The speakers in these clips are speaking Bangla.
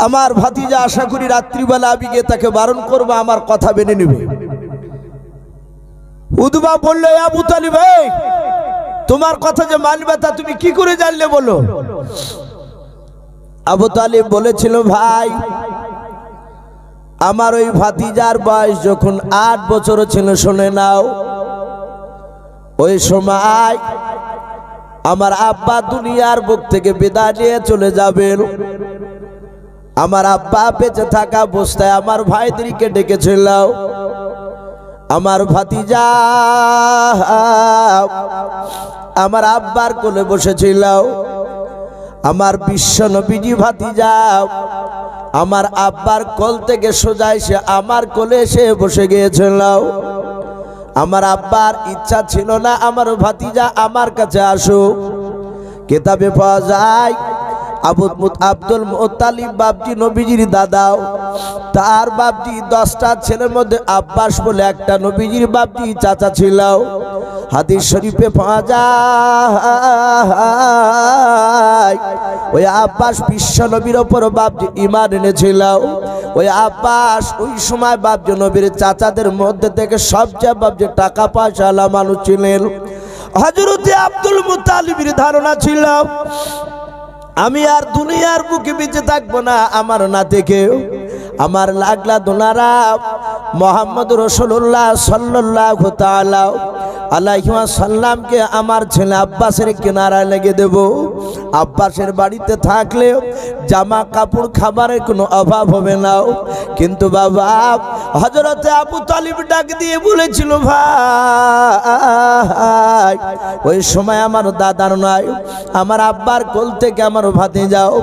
আমার ভাতিজা আশা করি রাত্রিবেলা আমি গিয়ে তাকে বারণ করব, আমার কথা মেনে নেবে। উদ্বা বলল, "এ আবু তালিব তোমার কথা যে মানবে তা তুমি কি করে জানলে বলো? আবু তালিব বলেছিল, ভাই, আমার ওই ভাতিজার বয়স যখন আট বছর ছিল, শুনে নাও, ওই সময় আমার আব্বা দুনিয়ার বুক থেকে বিদায় নিয়ে চলে যাবেন। আমার আব্বা বেঁচে থাকা অবস্থায় আমার ভাইদেরকে ডেকেছিল। আমার ভাতিজা, আমার আব্বার কোলে বসেছিল। আমার বিশ্ব নবীজি ভাতিজা, আমার আব্বার কোল থেকে সোজা এসে আমার কোলে এসে বসে গিয়েছিল। আমার আব্বার ইচ্ছা ছিল না, আমার ভাতিজা আমার কাছে আসুক। কেতাবে পাওয়া যায় আবু আব্দুল মোতালিব বাপজি, নবীজির দাদাও। তার বাপজি দশটা ছেলের মধ্যে আব্বাস বলে একটা নবীজির বাপজি চাচা ছিল হাদিস শরীফে পাওয়া যায়, ওই আব্বাস বিশ্ব নবীর ওপর বাপজি ইমান এনেছিল ওই আব্বাস ওই সময় বাপজি নবীর চাচাদের মধ্যে থেকে সবচেয়ে বাপজি টাকা পয়সা মানুষ ছিলেন। হজরতে আব্দুল মুতালিবের ধারণা ছিল আমি আর দুনিয়ার বুকে বেঁচে থাকব না আমার না থেকে আমার লাগলা দোনারা মোহাম্মদ রসুল্লাহ সাল্লাহ আল্লাহিমা সাল্লামকে আমার ছেলে আব্বাসের কেনারায় লেগে দেব। আব্বাসের বাড়িতে থাকলে জামা কাপড় খাবারের কোনো অভাব হবে না। কিন্তু বাবা হজরতে আবু তালিব ডাক দিয়ে বলেছিল, ভাই, ওই সময় আমার দাদার নয়, আমার আব্বার কোল থেকে আমার ভাতে যাও।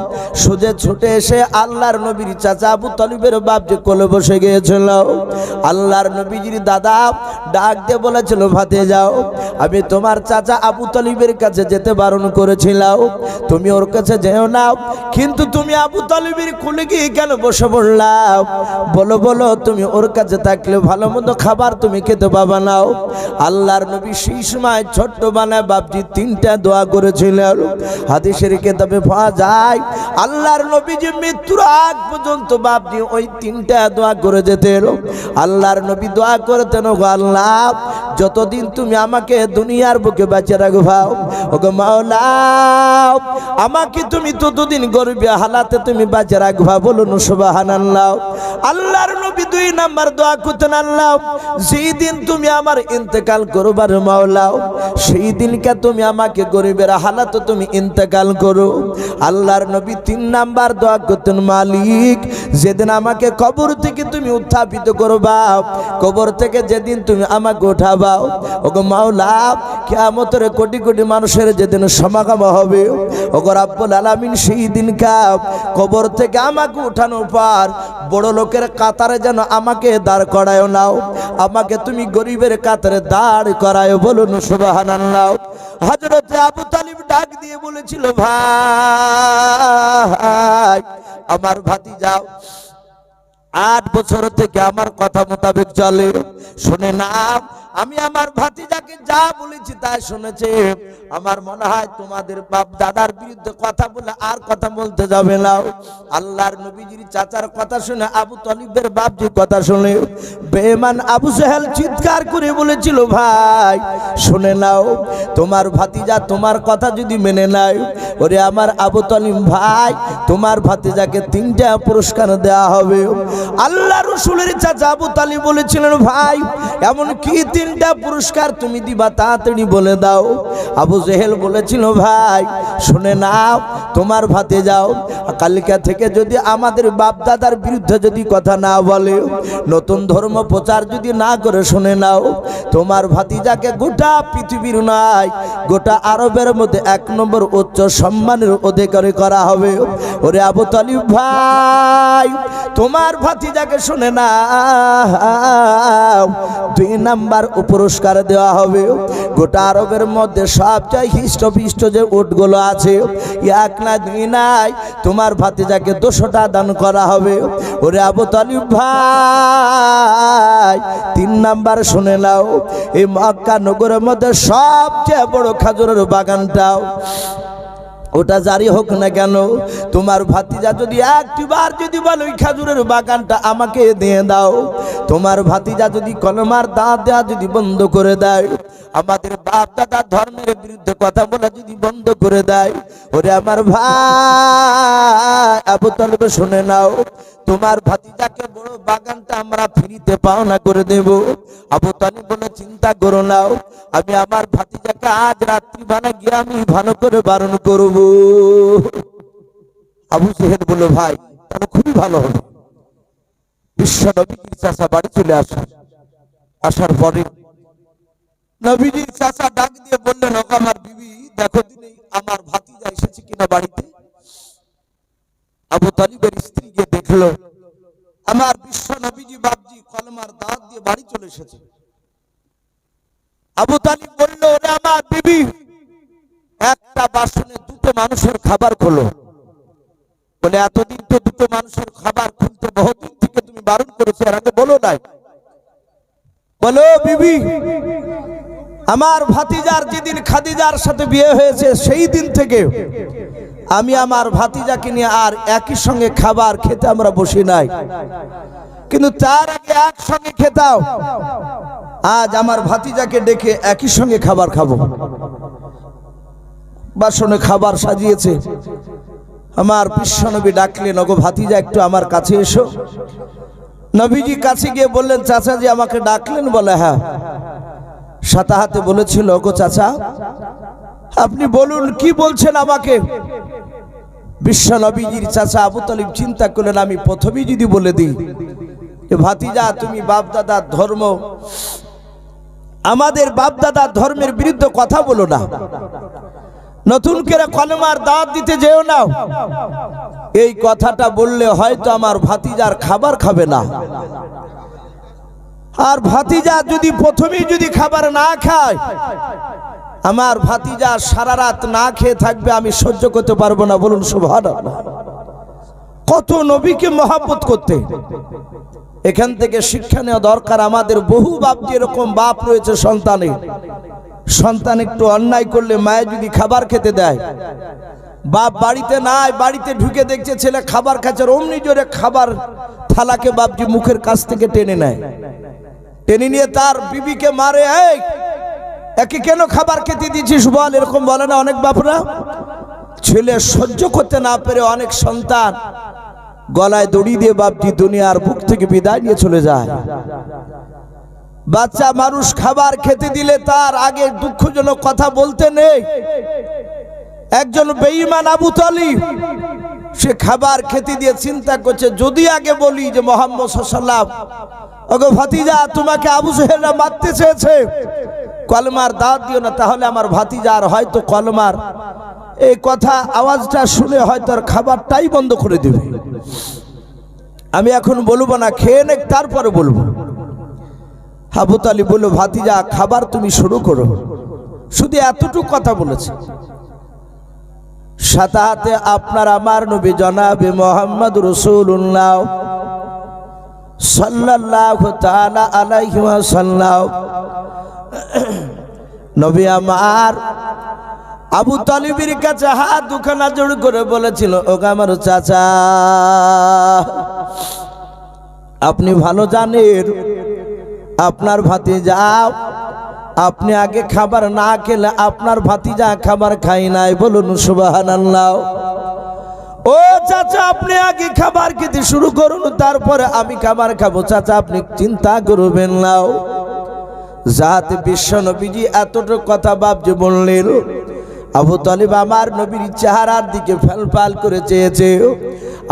সোজে ছুটে এসে আল্লাহর নবীর চাচা আবু তালিবের বাপ যে কোলে বসে গিয়েছিল। আল্লাহর নবীজির দাদা ডাক দিয়ে বলেছিল ভাতে যাও, আমি তোমার চাচা আবু তালিবের কাছে যেতে বারণ করেছিলাম। তুমি ওর কাছে যেও না, কিন্তু তুমি আবু তালিবের খুলে গিয়ে কেন বসে পড়লাম বলো বলো, তুমি ওর কাছে থাকলে ভালো মন্দ খাবার তুমি খেতে পাবা নাও আল্লাহর নবী সেই সময় ছোট্ট বানায় বাপজি তিনটা দোয়া করেছিলেন। হাদিসের কেতাবে পাওয়া যায়, আল্লাহর নবী যে মৃত্যুর আগ পর্যন্ত বাপজি ওই তিনটা দোয়া করে যেতেন আল্লাহর নবী দোয়া করতেন গো আল্লাহ, যতদিন তুমি আমাকে দুনিয়ার বুকে বাঁচে রাখবা ওগো মাওলা, আমাকে তুমি ততদিন গরিবে হালাতে তুমি বাঁচে রাখবা বলুন সুবহানাল্লাহ। আল্লাহর নবী দুই নাম্বার দোয়া করতেন, আল্লাহ, যেই দিন তুমি আমার ইন্তেকাল করবার মাওলাও সেই দিনকে তুমি আমাকে গরিবের হালাতে তুমি ইন্তেকাল করো। আল্লাহর নবী তিন নাম্বার দোয়া করতেন, মালিক, যেদিন আমাকে কবর থেকে তুমি উত্থাপিত করবা। কবর থেকে যেদিন তুমি আমাকে উঠাবাও, ওগো মাওলা কেমতের কোটি কোটি মানুষের যেদিন সমাগম হবে, ওগো রাব্বুল আলামিন সেই দিন কাপ কবর থেকে আমাকে উঠানোর পর বড় লোকের কাতারে যেন আমাকে দাঁড় করায় নাও, আমাকে তুমি গরিবের কাতারে দাঁড় করায় বলুন সুবহানাল্লাহ। হযরত আবু তালিব ডাক দিয়ে বলেছিল, ভাই, আমার ভাতি যাও আট বছর থেকে আমার কথা মোতাবেক চলে। শুনে না আমি আমার ভাতিজাকে যা বলেছি তাই শুনেছে। আমার মনে হয় তোমাদের বাপ দাদার বিরুদ্ধে কথা বলে আর কথা বলতে যাবে না। আল্লাহর নবীজির চাচার কথা শুনে আবু তলিবের বাপজির কথা শুনে বেমান আবু সেহেল চিৎকার করে বলেছিল, ভাই, শুনে নাও, তোমার ভাতিজা তোমার কথা যদি মেনে নাও ওরে আমার আবু তলিম ভাই, তোমার ভাতিজাকে তিনটা পুরস্কার দেওয়া হবে। আল্লাহ রসুলের চাচা আবু তালি বলেছিলেন, ভাই, এমন কি তিনটা পুরস্কার তুমি দিবা তাড়াতাড়ি বলে দাও? আবু জেহেল বলেছিল, ভাই, শুনে নাও, তোমার ভাতে যাও। কালিকা থেকে যদি আমাদের বাপ দাদার বিরুদ্ধে যদি কথা না বলে, নতুন ধর্ম প্রচার যদি না করে, শুনে নাও, তোমার ভাতিজাকে গোটা পৃথিবীর নাই গোটা আরবের মধ্যে এক নম্বর উচ্চ সম্মানের অধিকারী করা হবে। ওরে আবু তালিব, ভাই, তোমার ভাতিজাকে শুনে না দুই নাম্বার পুরস্কার দেওয়া হবে। গোটা আরবের মধ্যে সবচেয়ে হিষ্টপিষ্ট যে উটগুলো আছে, এক না দুই নাই, তোমার ভাতিজাকে দুশোটা দান করা হবে। ওরে আবু তালিব ভাই, তিন নাম্বার শুনে নাও। এই মক্কা নগরের মধ্যে সবচেয়ে বড় খাজুরের বাগানটাও। ওটা জারি হোক না কেন? তোমার ভাতিজা যদি একটিবার যদি বলো, ওই খাজুরের বাগানটা আমাকে দিয়ে দাও। তোমার ভাতিজা যদি কলমার দাঁত দেওয়া যদি বন্ধ করে দেয়, আমাদের বাপ দাদা ধর্মের বিরুদ্ধে কথা বলা যদি বন্ধ করে দেয়, ওরে আমার ভাই! আবু তলবে, শুনে নাও, তোমার ভাতিজাকে বড় বাগানটা আমরা ফিরিতে পাওনা করে দেব। আবু তালিব বলে, চিন্তা করো নাও, আমি আমার ভাতিজাকে আজ রাত্রি বানা গিয়ে আমি ভালো করে বারণ করব। আবু সেহেদ বলল, ভাই, তাহলে খুবই ভালো হবে। বিশ্ব নবীজির চাষা বাড়ি চলে আসা। আসার পরে নবীজির চাষা ডাক দিয়ে বললেন ও আমার বিবি, দেখো দিনে আমার ভাতিজা এসেছে কিনা বাড়িতে। আবু তালিবের স্ত্রী গিয়ে দেখল, আমার বিশ্ব নবীজি বাবজি কলমার দাঁত দিয়ে বাড়ি চলে এসেছে। আবু তালিব বলল, ওরে আমার বিবি। একটা বাসনে দুটো মানুষের খাবার খোলো। বলে, এতদিন তো দুটো মানুষের খাবার খুলতে বহুদিন থেকে তুমি বারণ করেছ, আর আগে বলো নাই। বলো বিবি, আমার ভাতিজার যেদিন খাদিজার সাথে বিয়ে হয়েছে, সেই দিন থেকে আমি আমার ভাতিজাকে নিয়ে আর একই সঙ্গে খাবার খেতে আমরা বসি নাই। কিন্তু তার আগে একসঙ্গে খেতাও আজ আমার ভাতিজাকে ডেকে একই সঙ্গে খাবার খাব। বাসনে খাবার সাজিয়েছে। আমার বিশ্ব বিশ্বনবী ডাকলেন, ওগো ভাতিজা, একটু আমার কাছে এসো। নবীজি কাছে গিয়ে বললেন, চাচাজি আমাকে ডাকলেন? বলে হ্যাঁ। সাতা হাতে বলেছিল, ওগো চাচা আপনি বলুন, কি বলছেন আমাকে? বিশ্ব নবীজির চাচা আবু তালিব চিন্তা করলেন, আমি প্রথমেই যদি বলে দিই যে, ভাতিজা, তুমি বাপদাদার ধর্ম, আমাদের বাপদাদার ধর্মের বিরুদ্ধে কথা বলো না। নতুন করে কলমার দাঁত দিতে যেও না। এই কথাটা বললে হয়তো আমার ভাতিজার খাবার খাবে না। আর ভাতিজা যদি প্রথমেই যদি খাবার না খায় আমার ভাতিজা সারা রাত না খেয়ে থাকবে, আমি সহ্য করতে পারব না, বলুন সুভান কত নবীকে মহাব্বত করতে। এখান থেকে শিক্ষা নেওয়া দরকার, আমাদের বহু বাপ যেরকম বাপ রয়েছে সন্তানে। সন্তান একটু অন্যায় করলে মায়ের যদি খাবার খেতে দেয়। বাপ বাড়িতে নাই, বাড়িতে ঢুকে দেখছে ছেলে খাবার খাচ্ছে অমনি জোরে খাবার থালাকে বাপজি মুখের কাছ থেকে টেনে নেয়। টেনে নিয়ে তার বিবিকে মারে, এই একে কেন খাবার খেতে দিচ্ছিস বল? এরকম বলে না অনেক বাপরা? ছেলে সহ্য করতে না পেরে অনেক সন্তান গলায় দড়ি দিয়ে বাপটি দুনিয়ার বুক থেকে বিদায় নিয়ে চলে যায়। বাচ্চা মানুষ খাবার খেতে দিলে তার আগে দুঃখজনক কথা বলতে নেই। একজন বেঈমান আবু তালিব, সে খাবার খেতে দিয়ে চিন্তা করছে, যদি আগে বলি যে মোহাম্মদ সাল্লাম ওগো ভাতিজা, তোমাকে আবু সাহেবরা মারতে চেয়েছে। কলমার দাঁত দিও না, তাহলে আমার ভাতিজা আর হয়তো কলমার এই কথা আওয়াজটা শুনে হয়তো আর খাবারটাই বন্ধ করে দেবে। আমি এখন বলব না, খেয়ে নে তারপরে বলব। আবু তালি বলল, ভাতিজা, খাবার তুমি শুরু করো। শুধু এতটুকু কথা বলেছে। সাথে আপনার আমার নবী জনাবে মোহাম্মদ রসুল্লাহ সাল্লাহ তালা আলাইহি সাল্লাহ নবী আমার আবু তালিবের কাছে হাত দুখানা জোড় করে বলেছিল ওকে আমার চাচা, আপনি ভালো জানেন, আপনার ভাতি যাও আপনি আগে খাবার না খেলে আপনার ভাতিজা খাবার খাই নাই, বলুন সুবাহান আল্লাহ ও চাচা, আপনি আগে খাবার খেতে শুরু করুন, তারপরে আমি খাবার খাব। চাচা, আপনি চিন্তা করবেন নাও যাতে বিশ্ব নবীজি এতটুকু কথা বাপজি বললেন, আবু তালিব আমার নবীর চেহারার দিকে ফেলফাল করে চেয়েছে।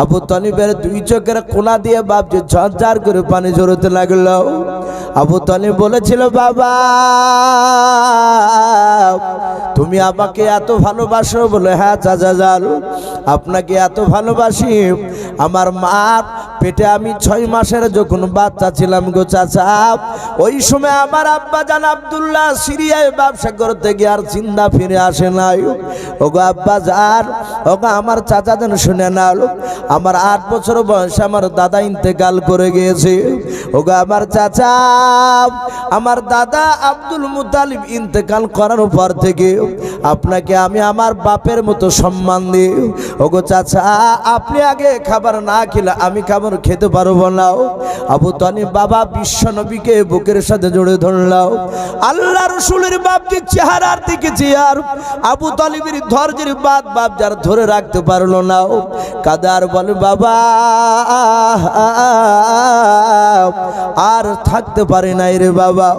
আবু তালিবের দুই চোখের কোনা দিয়ে বাপজি ঝরঝর করে পানি ঝরতে লাগল। আবু তালিব বলেছিল, বাবা, তুমি আমাকে এত ভালোবাসো। বলে হ্যাঁ চাচা জাল আপনাকে এত ভালোবাসি। আমার মার পেটে আমি ছয় মাসের যখন বাচ্চা ছিলাম গো চাচা, ওই সময় আমার আব্বা জান আব্দুল্লাহ সিরিয়ায় ব্যবসা করতে গিয়ে আর চিন্তা ফিরে আসে নাই। ওগো আব্বা যান ওগো আমার চাচা যেন শুনে না আমার আট বছর বয়সে আমার দাদা ইন্তেকাল করে গিয়েছে। ওগো আমার চাচা আমার দাদা আব্দুল মুতালিব ইন্তেকাল করার পর থেকে আপনাকে আমি আমার বাপের মতো সম্মান দিই। ওগো চাচা, আপনি আগে খাবার না খেলে আমি খাবার খেতে পারব না? আবু তনি বাবা বিশ্ব নবীকে বুকের সাথে জড়ে ধরলাও আল্লাহ রসুলের বাপকে চেহারার দিকে চেয়ার আবু তালিবের ধৈর্যের বাদ বাপ যার ধরে রাখতে পারল না। কাদার বলে, বাবা আর থাকতে পারে নাই রে বাবা।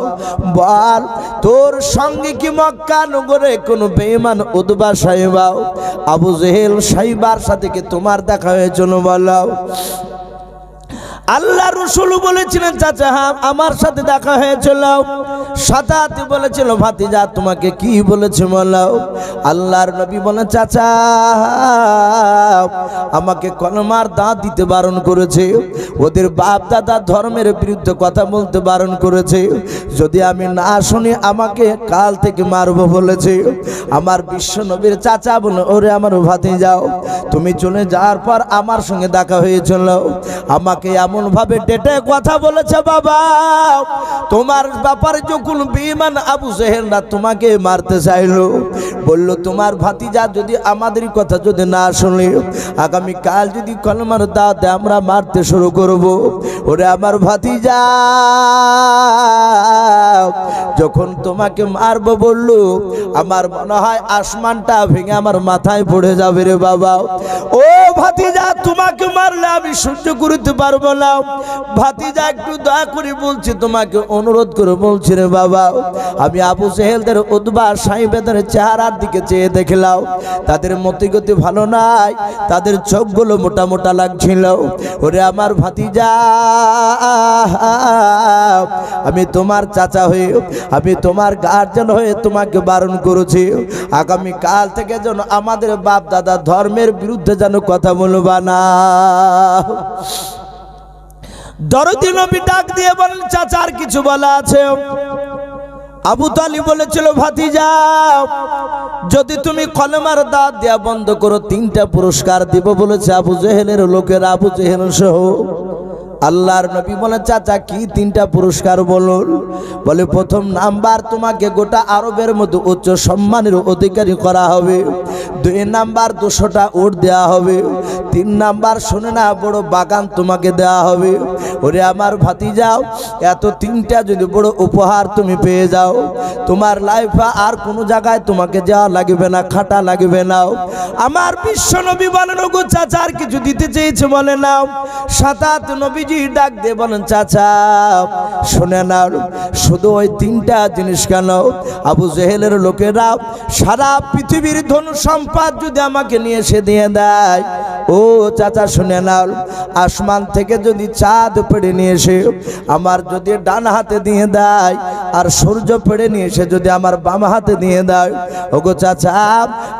বল, তোর সঙ্গে কি মক্কা নগরে কোন বেমান উদ্বা সাহেবাও আবু জেহেল সাইবার সাথে কি তোমার দেখা হয়েছিল বলাও আল্লাহ রসুল বলেছিলেন, চাচা, আমার সাথে দেখা হয়েছিল। সাতাতে বলেছিল, ভাতিজা, তোমাকে কি বলেছে বলাও আল্লাহর নবী বলে চাচা, আমাকে কলমার দাঁত দিতে বারণ করেছে। ওদের বাপ দাদা ধর্মের বিরুদ্ধে কথা বলতে বারণ করেছে। যদি আমি না শুনি, আমাকে কাল থেকে মারবো বলেছে। আমার বিশ্ব নবীর চাচা বলে, ওরে আমার ভাতে যাও তুমি চলে যাওয়ার পর আমার সঙ্গে দেখা হয়েছিল। আমাকে এমন ভাবে ডেটে কথা বলেছে বাবা। তোমার ব্যাপারে যখন বিমান আবু সেহের না তোমাকে মারতে চাইলো, বলল, তোমার ভাতিজা যদি আমাদের কথা যদি না শুনে আগামী কাল যদি কলমার দাঁতে আমরা মারতে শুরু করব। ওরে আমার ভাতিজা, যখন তোমাকে মারবো বলল, আমার মনে হয় আসমানটা ভেঙে আমার মাথায় পড়ে যাবে রে বাবা। ও ভাতিজা, তোমাকে মারলে আমি সহ্য করতে পারব না। ভাতিজা, একটু দয়া করে বলছি, তোমাকে অনুরোধ করে বলছি রে বাবা, আমি আবু সেহেলদের উদ্বা সাহেবেদের চেহারার দিকে চেয়ে দেখলাম। তাদের মতিগতি ভালো নাই, তাদের চোখগুলো মোটা মোটা লাগছিল। ওরে আমার ভাতিজা, আমি তোমার চাচা হয়ে, আমি তোমার গার্জেন হয়ে তোমাকে বারণ করেছি। আগামী কাল থেকে যেন আমাদের বাপ দাদা ধর্মের বিরুদ্ধে যেন কথা বলবা না। দরদি নবী ডাক দিয়ে বলেন, চাচার কিছু বলা আছে। আবু তালি বলেছিল, ভাতিজা, যদি তুমি কলমার দাঁত দেয়া বন্ধ করো, তিনটা পুরস্কার দিব, বলেছে আবু জেহেলের লোকের। আবু জেহেল সহ আল্লাহর নবী বলে চাচা, কি তিনটা পুরস্কার বলুন? বলে, প্রথম নাম্বার তোমাকে গোটা আরবের মধ্যে উচ্চ সম্মানের অধিকারী করা হবে। দুই নাম্বার দুশোটা উট দেওয়া হবে। তিন নাম্বার শুনে না, বড় বাগান তোমাকে দেওয়া হবে। ওরে আমার ভাতি যাও এত তিনটা যদি বড় উপহার তুমি পেয়ে যাও, তোমার লাইফে আর কোনো জায়গায় তোমাকে যাওয়া লাগবে না, খাটা লাগবে না। আমার বিশ্ব নবী বলেন গো চাচা, আর কিছু দিতে চেয়েছে বলে নাও। সাতাত নবীজি ডাক দে বলেন, চাচা, শুনে নাও। শুধু ওই তিনটা জিনিস কেন? আবু জেহেলের লোকেরা সারা পৃথিবীর ধন সম্পদ যদি আমাকে নিয়ে এসে দিয়ে দেয়, ও চাচা, শুনে নাও। আসমান থেকে যদি চাঁদ পেড়ে নিয়ে এসে আমার যদি ডান হাতে দিয়ে দেয় আর সূর্য পেড়ে নিয়ে এসে যদি আমার বাম হাতে দিয়ে দেয়, ওগো চাচা,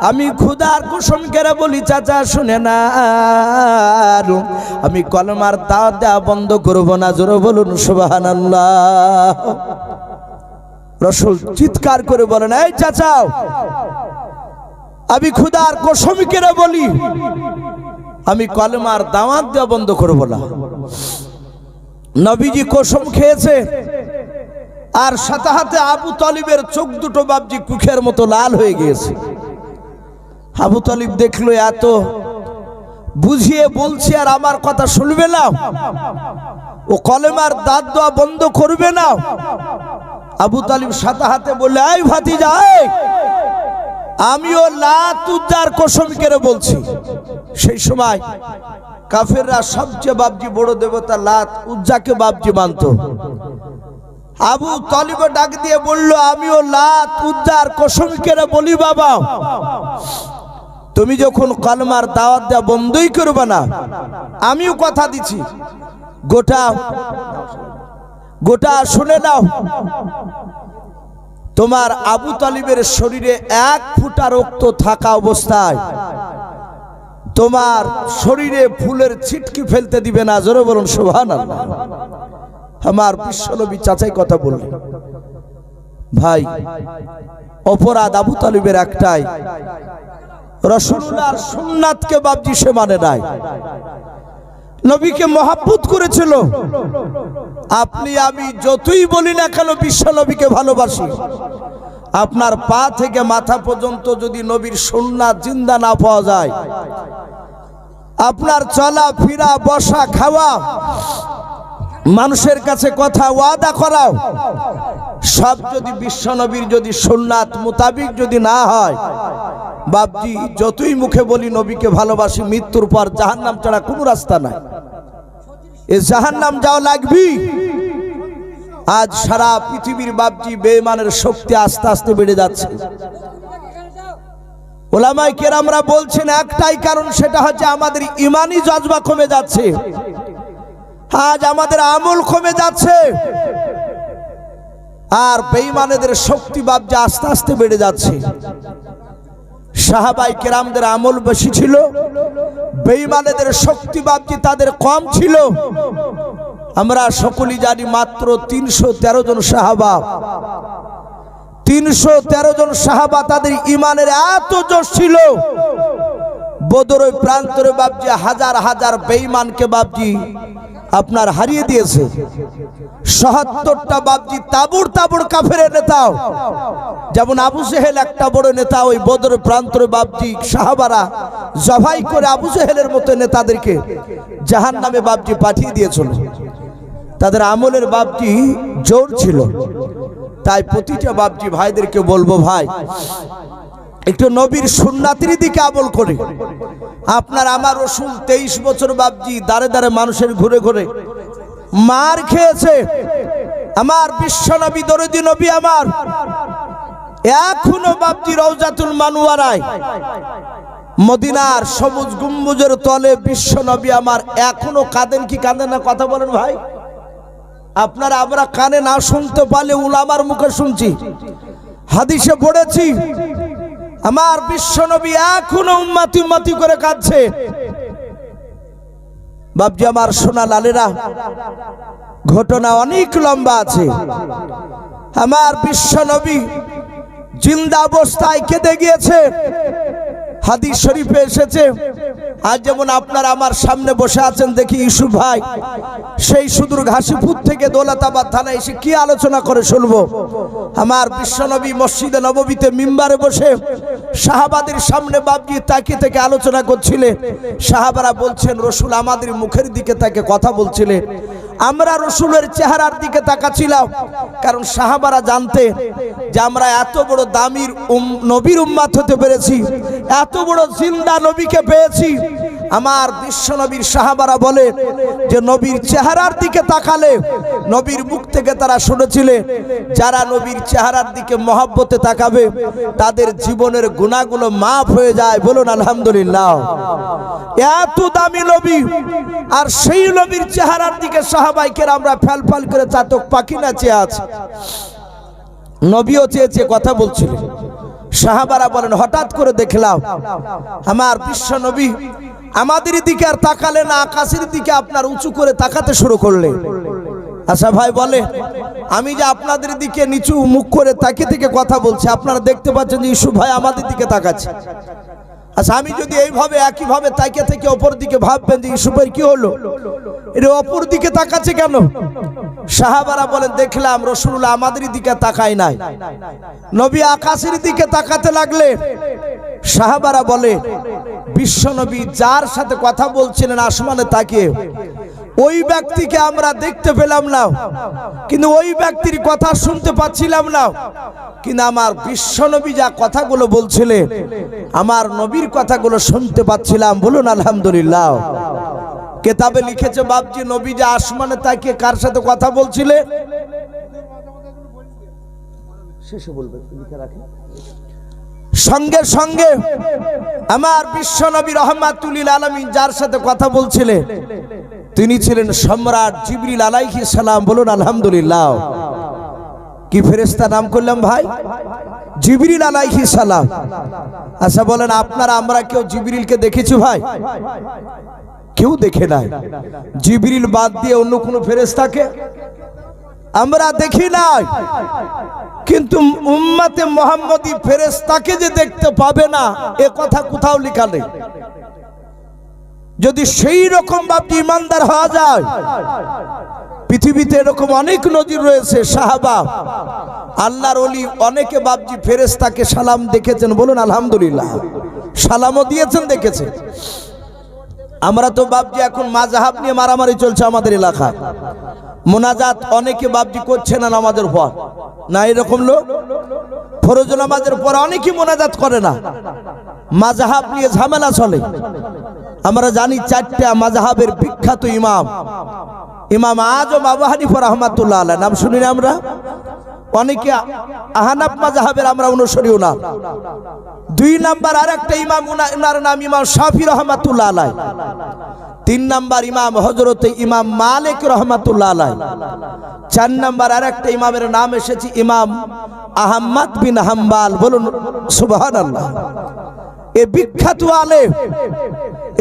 আমি ক্ষুদার কুসুম কেরা বলি, চাচা, শুনে না। আমি কলমার দাওয়াত দেওয়া বন্ধ করব না, জোরে বলুন সুবাহান রসুল চিৎকার করে বলেন, এই চাচাও, আমি ক্ষুদার কসম কেরা বলি, আমি কলমার দাওয়াত দেওয়া বন্ধ করব না। নবীজি কসম খেয়েছে আর সাথে হাতে আবু তালিবের চোখ দুটো বাবজি কুখের মতো লাল হয়ে গিয়েছে। আবু তালিব দেখল, এত বুঝিয়ে বলছি আর আমার কথা শুনবে না। ও কলেমার দাঁত দেওয়া বন্ধ করবে না। আবু তালিব সাথে হাতে বলে আই ভাতি যায় আমিও লাত উদ্দার কসম কেড়ে বলছি। সেই সময় কাফেররা সবচেয়ে বাবজি বড় দেবতা লাত উজ্জাকে বাবজি মানত। আবু তলিব ডাক দিয়ে বলল, আমিও লাত উদ্দার কসম কেড়ে বলি, বাবা, তুমি যখন কলমার দাওয়াত দেওয়া বন্ধই করবে না, আমিও কথা দিচ্ছি। গোটা গোটা শুনে নাও। তোমার আবু তালিবের শরীরে এক ফুটা রক্ত থাকা অবস্থায় তোমার শরীরে ফুলের ছিটকি ফেলতে দিবে না, জোরে বলুন সুহান আমার বিশ্বনবী চাচাই কথা বললেন। ভাই, অপরাধ আবু তালিবের একটাই। রসুল্লাহর সুন্নাতকে বাবজি সে মানে নাই। নবীকে মহাব্বত করেছিল। আপনি, আমি যতই বলি না কেন বিশ্ব নবীকে ভালোবাসি। আপনার পা থেকে মাথা পর্যন্ত যদি নবীর সুন্নাত জিন্দা না পাওয়া যায়, আপনার চলা, ফিরা, বসা, খাওয়া মানুষের কাছে কথা ওয়াদা করাও। সব যদি বিশ্বনবীর যদি সুন্নাত মোতাবিক যদি না হয়, বাপজি, যতই মুখে বলি নবীকে ভালোবাসি, মৃত্যুর পর জাহান্নাম ছাড়া কোনো রাস্তা নাই। এ জাহান্নাম যাওয়া লাগবি। আজ সারা পৃথিবীর বাপজি বেমানের শক্তি আস্তে আস্তে বেড়ে যাচ্ছে। ওলামাই কেরামরা বলছেন, একটাই কারণ সেটা হচ্ছে আমাদের ইমানই জজবা কমে যাচ্ছে। আজ আমাদের আমল কমে যাচ্ছে। আর বেঈমানেদের শক্তি বাবজে আস্তে আস্তে বেড়ে যাচ্ছে। সাহাবাই কেরামদের আমল বেশি ছিল, বেঈমানেদের শক্তি বাবজি তাদের কম ছিল। আমরা সকলেই জানি মাত্র তিনশো তেরো জন সাহাবা। তিনশো তেরো জন সাহাবা তাদের ইমানের এত জোশ ছিল বদর ওই প্রান্তরে বাবজি হাজার হাজার বেঈমানকে বাবজি আপনার হারিয়ে দিয়েছে। সহাত্তরটা বাবজি তাবুর তাবুর কাফের নেতাও যেমন আবু সেহেল একটা বড় নেতা, ওই বদর প্রান্তরে বাবজি সাহাবারা জবাই করে আবু সেহেলের মতো নেতাদেরকে জাহান নামে বাবজি পাঠিয়ে দিয়েছিল। তাদের আমলের বাবজি জোর ছিল। তাই প্রতিটা বাবজি ভাইদেরকে বলব, ভাই একটু নবীর সুন্নাতির দিকে আমল করে। আপনার আমার রসুল তেইশ বছর বাবজি দাঁড়ে দাঁড়ে মানুষের ঘুরে ঘুরে মার খেয়েছে। আমার বিশ্ব নবী দরদি নবী আমার এখনও বাবজি রওজাতুল মানুয়ারায় মদিনার সবুজ গুম্বুজের তলে বিশ্ব নবী আমার এখনও কাঁদেন কি কাঁদেন না কথা বলেন ভাই। আপনারা আমরা কানে না শুনতে পারলে উলামার মুখে শুনছি। হাদিসে পড়েছি আমার বিশ্ব নবী এখনও উম্মাতি উম্মাতি করে কাঁদছে। বাবজি আমার সোনা লালেরা, ঘটনা অনেক লম্বা আছে। আমার বিশ্ব নবী জিন্দা অবস্থায় কেঁদে গিয়েছে। হাদিস শরীফে এসেছে। আজ যেমন আপনারা আমার সামনে বসে আছেন, দেখি ইসু ভাই, সেই সুদূর ঘাসিপুর থেকে দৌলতাবাদ থানায় এসে কি আলোচনা করে শুনব? আমার বিশ্বনবী মসজিদে নববীতে মিম্বারে বসে সাহাবাদের সামনে বাবজি তাকে থেকে আলোচনা করছিলেন। সাহাবারা বলছেন, রসুল আমাদের মুখের দিকে তাকে কথা বলছিলেন। আমরা রসুলের চেহারার দিকে তাকাচ্ছিলাম কারণ সাহাবারা জানতে যে আমরা এত বড় দামির নবীর উম্মাত হতে পেরেছি, এত বড় জিন্দা নবীকে পেয়েছি আমার বিশ্ব নবীর সাহাবারা বলে যে নবীর চেহারার দিকে তাকালে নবীর মুখ থেকে তারা শুনেছিলেন যারা নবীর চেহারার দিকে মহাব্বতে তাকাবে, তাদের জীবনের গুণাগুলো মাফ হয়ে যায়। বলুন, আলহামদুলিল্লাহ। এত দামি নবী, আর সেই নবীর চেহারার দিকে সাহাবাইকের আমরা ফ্যাল ফ্যাল করে চাতক পাখি চেয়ে আছে। নবীও চেয়েছে কথা বলছিলেন সাহাবারা বলেন, হঠাৎ করে দেখলাম, আমার বিশ্ব নবী আমাদের দিকে আর তাকালে না, আকাশের দিকে আপনার উঁচু করে তাকাতে শুরু করলে। আচ্ছা ভাই বলে আমি যে আপনাদের দিকে নিচু মুখ করে তাকিয়ে থেকে কথা বলছি, আপনারা দেখতে পাচ্ছেন যে ইস্যু ভাই আমাদের দিকে তাকাচ্ছে। আচ্ছা আমি যদি এইভাবে, একইভাবে তাকে থেকে অপর দিকে ভাববেন যে, ইসুফের কি হলো? এটা অপর দিকে তাকাচ্ছে কেন? সাহাবারা বলেন, দেখলাম রসুল্লাহ আমাদের দিকে তাকায় নাই। নবী আকাশের দিকে তাকাতে লাগলে সাহাবারা বলে, বিশ্ব নবী যার সাথে কথা বলছিলেন আসমানে তাকিয়ে ওই ব্যক্তিকে আমরা দেখতে পেলাম না। কিন্তু ওই ব্যক্তির কথা শুনতে পাচ্ছিলাম না। কিন্তু আমার বিশ্বনবী যা কথাগুলো বলছিলেন, আমার নবীর কথাগুলো শুনতে পাচ্ছিলাম। বলুন, আলহামদুলিল্লাহ। কেতাবে লিখেছে, বাপজি নবী যে আসমানে তাকে কার সাথে কথা বলছিলেন শেষে বলবে, লিখে রাখে। সঙ্গে সঙ্গে আমার বিশ্ব নবী রহমাতুল্লিল আলমী যার সাথে কথা বলছিলেন তিনি ছিলেন সম্রাট জিবরিল আলাইহি সালাম। বলুন, আলহামদুলিল্লাহ। কি ফেরেস্তা নাম করলাম ভাই? জিবরিল আলাইহি সালাম। আচ্ছা বলেন, আপনারা, আমরা কেউ জিবরিলকে দেখেছি ভাই? কেউ দেখে নাই। জিবরিল বাদ দিয়ে অন্য কোনো ফেরেশতাকে আমরা দেখি নাই। কিন্তু উম্মাতে মোহাম্মদী ফেরেশতাকে যে দেখতে পাবে না, এ কথা কোথাও লেখা নেই। যদি সেই রকম বাপটি ইমানদার হওয়া যায়, পৃথিবীতে এরকম অনেক নদী রয়েছে, সাহাবা। আল্লাহর অলি অনেকে বাপজি ফেরেশতাকে সালাম দেখেছেন, বলুন আলহামদুলিল্লাহ। সালামও দিয়েছেন দেখেছে আমরা তো বাপজি এখন মাজাহাব নিয়ে মারামারি চলছে আমাদের এলাকায়। মোনাজাত অনেকে বাপজি করছে না আমাদের পর। না, এরকম লোক? ফরজ নামাজের পর অনেকেই মোনাজাত করে না। মাজাহাব নিয়ে ঝামেলা চলে। আমরা জানি চারটা মাজাহাবের বিখ্যাত ইমাম। ইমাম আজম আবু হানিফা রহমাতুল্লাহ আলাইহ, নাম শুনি না আমরা? অনেকে আহানাব মাজাহাবের আমরা অনুসরীও না। দুই নাম্বার আর একটা ইমাম, উনা- উনার নাম ইমাম শাফি রহমাতুল্লাহ আলাই তিন নাম্বার ইমাম হজরত ইমাম মালিক রহমাতুল্লাহ আলাই চার নাম্বার আর একটা ইমামের নাম এসেছে ইমাম আহম্মদ বিন হাম্বাল। বলুন সুবহান আল্লাহ এ বিখ্যাত আলে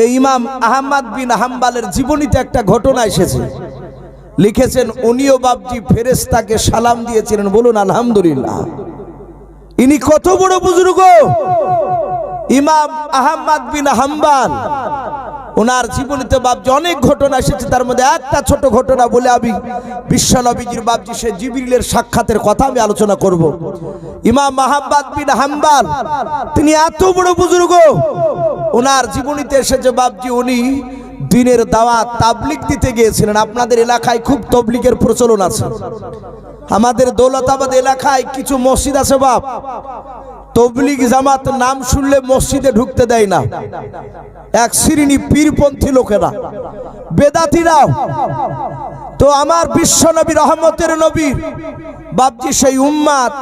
এই ইমাম আহম্মদ বিন হাম্বালের জীবনীতে একটা ঘটনা এসেছে। লিখেছেন, উনিও বাবজি ফেরেস্তাকে সালাম দিয়েছিলেন। বলুন, আলহামদুলিল্লাহ। ইনি কত বড় বুজুর্গ। ইমাম আহম্মদ বিন হাম্বাল ওনার জীবনীতে বাবজি অনেক ঘটনা এসেছে, তার মধ্যে একটা ছোট ঘটনা বলে আমি বিশ্বনবীজির বাবজি সে জিবরিলের সাক্ষাতের কথা আমি আলোচনা করব। ইমাম মাহাম্মদ বিন হাম্বাল, তিনি এত বড় বুজুর্গ। ওনার জীবনীতে এসেছে বাবজি উনি দিনের দাওয়াত তাবলিক দিতে গিয়েছিলেন। আপনাদের এলাকায় খুব তবলিকের প্রচলন আছে। আমাদের দৌলতাবাদ এলাকায় কিছু মসজিদ আছে বাপ। তবলিগ জামাত নাম শুনলে মসজিদে ঢুকতে দেয় না। এক শ্রেণি পীরপন্থী লোকেরা। বেদাতিরাও। তো আমার বিশ্ব নবী, রহমতের নবীর বাপজি সেই উম্মাদ,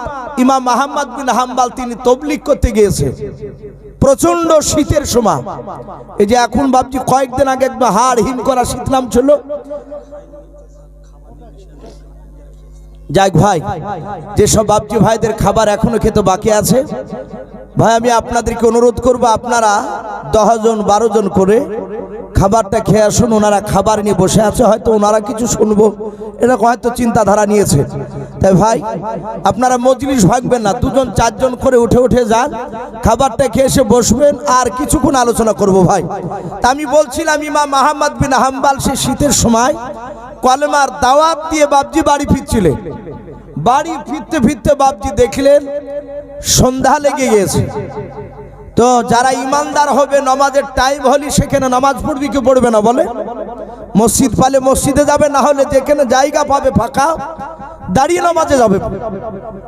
ইমাম আহমদ বিন হাম্বাল, তিনি তবলিগ করতে গিয়েছে। প্রচণ্ড শীতের সময়। এই যে এখন বাপজি কয়েকদিন আগে হাড় হিম করা শীত নাম ছিল। যাক ভাই, যেসব বাপজি ভাইদের খাবার এখনও খেতে বাকি আছে, ভাই, আমি আপনাদেরকে অনুরোধ করব আপনারা দশজন বারো জন করে খাবারটা খেয়ে আসুন, ওনারা খাবার নিয়ে বসে আছে, হয়তো ওনারা কিছু শুনব, এরকম হয়তো চিন্তাধারা নিয়েছে। তাই ভাই, আপনারা মজলিস ভাগবেন না, দুজন, চারজন করে উঠে উঠে যান, খাবারটা খেয়ে এসে বসবেন, আর কিছুক্ষণ আলোচনা করব ভাই। তা আমি বলছিলাম, ইমাম মাহমদ বিন হাম্বাল সে শীতের সময় কলেমার দাওয়াত দিয়ে বাবজি বাড়ি ফিরছিলেন। বাড়ি ফিরতে ফিরতে বাবজি দেখলেন সন্ধ্যা লেগে গিয়েছে তো যারা ইমানদার হবে, নমাজের টাইম হলে সেখানে নামাজ পড়বি কি পড়বে না বলে? মসজিদ পালে মসজিদে যাবে, না হলে যেখানে জায়গা পাবে ফাঁকা, দাঁড়িয়ে নামাজে যাবে।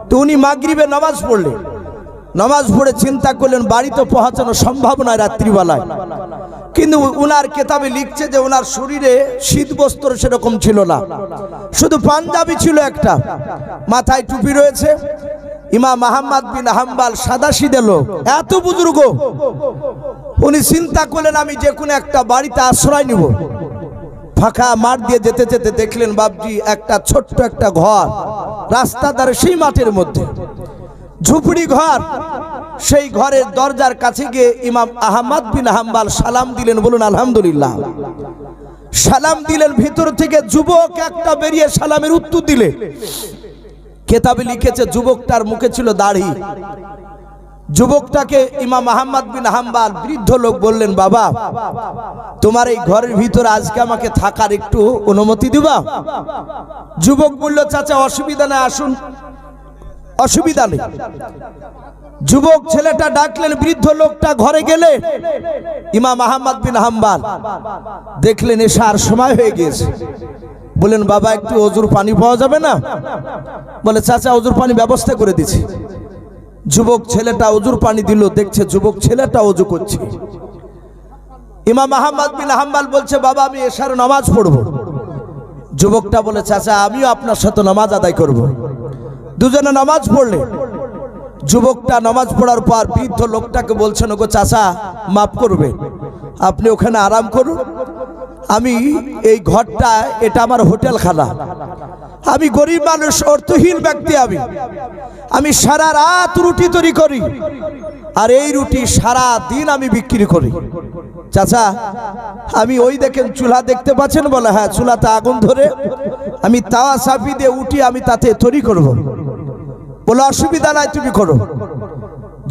তো উনি মাগরিবে নামাজ পড়লেন। নামাজ পড়ে চিন্তা করলেন বাড়িতে পৌঁছানো সম্ভব নয় রাত্রিবেলায়। কিন্তু উনার কেতাবে লিখছে যে ওনার শরীরে শীত বস্ত্র সেরকম ছিল না। শুধু পাঞ্জাবি ছিল একটা। মাথায় টুপি রয়েছে। ইমাম আহম্মদ বিন হাম্বাল সাদা সিদে লোক। এত বুজুর্গ। উনি চিন্তা করলেন, আমি যে কোনো একটা বাড়িতে আশ্রয় নিব। ফাঁকা মাঠ দিয়ে যেতে যেতে দেখলেন বাবজি একটা ছোট্ট একটা ঘর। রাস্তা ধারে সেই মাঠের মধ্যে। ঝুপড়ি ঘর। সেই ঘরের দরজার কাছে গিয়ে ইমাম আহমদ বিন হাম্বাল সালাম দিলেন, বলুন, আলহামদুলিল্লাহ। সালাম দিলেন, ভিতর থেকে যুবক একটা বেরিয়ে সালামের উত্তর দিলে। কেতাবে লিখেছে, যুবকটার মুখে ছিল দাড়ি। যুবকটাকে ইমাম আহমদ বিন হাম্বাল বৃদ্ধ লোক বললেন, বাবা, তোমার এই ঘরের ভিতরে আজকে আমাকে থাকার একটু অনুমতি দিবা? যুবক বলল, চাচা, অসুবিধা নেই, আসুন। অসুবিধা নেই। যুবক ছেলেটা ডাকলেন, বৃদ্ধ লোকটা ঘরে গেলে ইমাম আহমদ বিন হাম্বাল দেখলেন এসে আর সময় হয়ে গিয়েছে। বলেন বাবা, একটু অজুর পানি পাওয়া যাবে না? বলে, চাচা, অজুর পানি ব্যবস্থা করে দিছি যুবক ছেলেটা অজুর পানি দিল, দেখছে যুবক ছেলেটা অজু করছে। ইমাম আহমদ বিন হাম্বাল বলছে, বাবা, আমি এশার নামাজ পড়ব। যুবকটা বলে, চাচা, আমিও আপনার সাথে নামাজ আদায় করব। দুজনে নামাজ পড়লে। যুবকটা নামাজ পড়ার পর বৃদ্ধ লোকটাকে বলছেন গো চাচা, মাফ করবে। আপনি ওখানে আরাম করুন। আমি এই ঘরটা, এটা আমার হোটেল খানা আমি গরিব মানুষ, অর্থহীন ব্যক্তি আমি। আমি সারা রাত রুটি তৈরি করি। আর এই রুটি সারা দিন আমি বিক্রি করি। চাচা, আমি ওই দেখেন চুলা দেখতে পাচ্ছেন বলে হ্যাঁ চুলাতে আগুন ধরে। আমি তাওয়া সাফি দিয়ে উঠি, আমি তাতে তৈরি করব। বলে, অসুবিধা নাই, তুমি করো।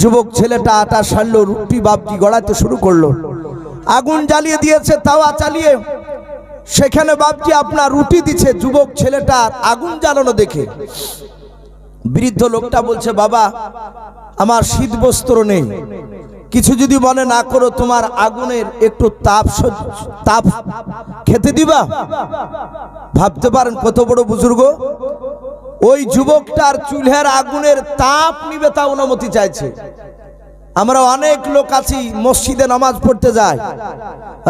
যুবক ছেলেটা আটা সারলো, রুটি বাপটি গড়াতে শুরু করল। আগুন জ্বালিয়ে দিয়েছে, তাওয়া চালিয়ে। সেখানে বাপজি আপনার রুটি দিচ্ছে, যুবক ছেলেটা আগুন জ্বালানো দেখে। বৃদ্ধ লোকটা বলছে, বাবা, আমার শীত বস্ত্র নেই। কিছু যদি মনে না করো, তোমার আগুনের একটু তাপ তাপ খেতে দিবা? ভাবতে পারেন কত বড় বুজুর্গ। ওই যুবকটার চুলহের আগুনের তাপ নিবে তা অনুমতি চাইছে। আমরা অনেক লোক আছি, মসজিদে নামাজ পড়তে যাই।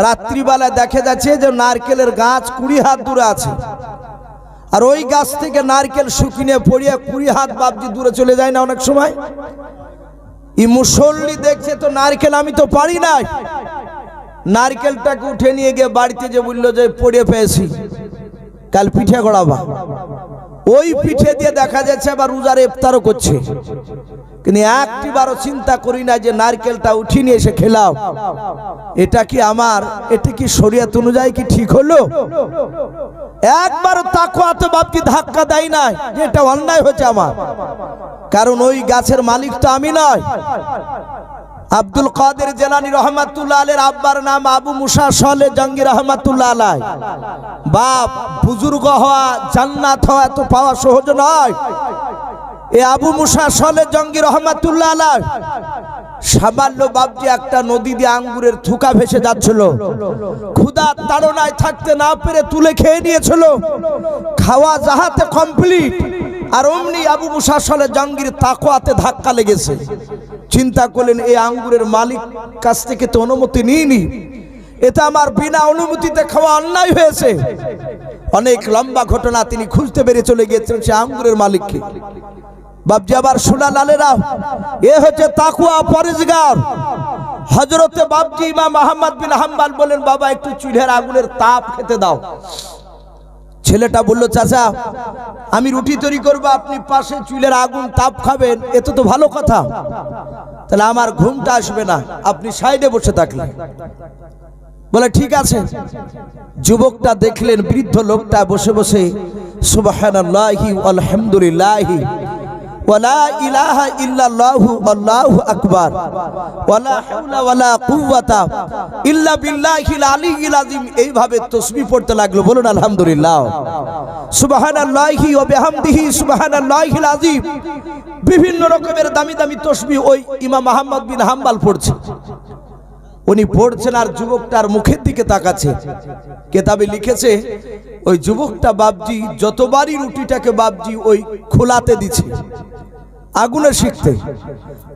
রাত্রিবেলা দেখা যাচ্ছে যে নারকেলের গাছ কুড়ি হাত দূরে আছে। আর ওই গাছ থেকে নারকেল শুকিয়ে পড়িয়ে কুড়ি হাত বাবজি দূরে চলে যায় না অনেক সময়? ই মুসল্লি দেখছে তো নারকেল, আমি তো পারি নাই। নারকেলটাকে উঠে নিয়ে গিয়ে বাড়িতে যে বলল যে পড়িয়ে পেয়েছি, কাল পিঠে গড়াবা ওই পিঠে দিয়ে দেখা যাচ্ছে আবার রোজার ইফতারও করছে। কিন্তু একটি বারও চিন্তা করি না যে নারকেলটা উঠি নিয়ে এসে খেলাও। এটা কি আমার? এটা কি শরিয়াত অনুযায়ী কি ঠিক হলো? একবার তাকুয়াতে বাপকে ধাক্কা দেয় নাই এটা অন্যায় হয়েছে আমার। কারণ ওই গাছের মালিক তো আমি নয়। আব্দুল কাদের জেলানি রহমাতুল্লাহ আলের আব্বার নাম আবু মুসা সলে জঙ্গি রহমাতুল্লাহ আলাই। বাপ, বুজুর্গ হওয়া, জান্নাত হওয়া এত পাওয়া সহজ নয়। এ আবু মুসা সলে জঙ্গি রহমাতুল্লাহ আলাই। সামান্য বাপজি একটা নদী দিয়ে আঙ্গুরের থুকা ভেসে যাচ্ছিল। ক্ষুদা তাড়নায় থাকতে না পেরে তুলে খেয়ে নিয়েছিল। খাওয়া যাহাতে কমপ্লিট আর অমনি আবু মুসা সলে জঙ্গির তাকোয়াতে ধাক্কা লেগেছে। চিন্তা করলেন, এই আঙ্গুরের মালিক কাছ থেকে তো অনুমতি নিইনি। এটা আমার বিনা অনুমতিতে খাওয়া অন্যায় হয়েছে। অনেক লম্বা ঘটনা তিনি খুঁজতে বেরিয়ে চলে গিয়েছিলেন সে আঙ্গুরের মালিককে। বাবজি আবার সোনা লালেরা, এ হচ্ছে তাকুয়া পরেজগার। হজরতে বাবজি ইমাম আহমদ বিন হাম্বাল বলেন বাবা, একটু চুলের আগুনের তাপ খেতে দাও। ছেলেটা বলল, চাচা, আমি রুটি তৈরি করব, আপনি পাশে চুলের আগুন তাপ খাবেন এত তো ভালো কথা। তাহলে আমার ঘুমটা আসবে না, আপনি সাইডে বসে থাকলেন। বলে, ঠিক আছে। যুবকটা দেখলেন, বৃদ্ধ লোকটা বসে বসে সুবাহ আলহামদুলিল্লাহি ওয়ালা ইলাহা ইল্লাল্লাহু আল্লাহু আকবার। ওয়ালা হাওলা ওয়ালা কুওয়াতা ইল্লা বিল্লাহিল আলিয়্যিল আযীম। এইভাবে তাসবিহ পড়তে লাগল, বলুন আলহামদুলিল্লাহ। সুবহানাল্লাহি ওয়া বিহামদিহি সুবহানাল্লাহিল আযীম। বিভিন্ন রকমের দামি দামি তাসবিহ ওই ইমাম আহমদ বিন হাম্বাল পড়ছে। উনি পড়ছেন আর যুবকটার মুখের দিকে তাকাচ্ছে। কেতাবে লিখেছে, ওই যুবকটা বাবজি যতবারই রুটিটাকে বাবজি ওই খোলাতে দিচ্ছে আগুনে শিখতে।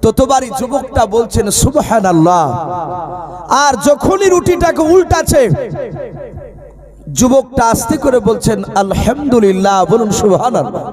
ততবারই যুবকটা বলছেন সুবহান আল্লাহ আর যখনই রুটিটাকে উল্টাছে যুবকটা আস্তে করে বলছেন, আলহামদুলিল্লাহ। বলুন সুবহান আল্লাহ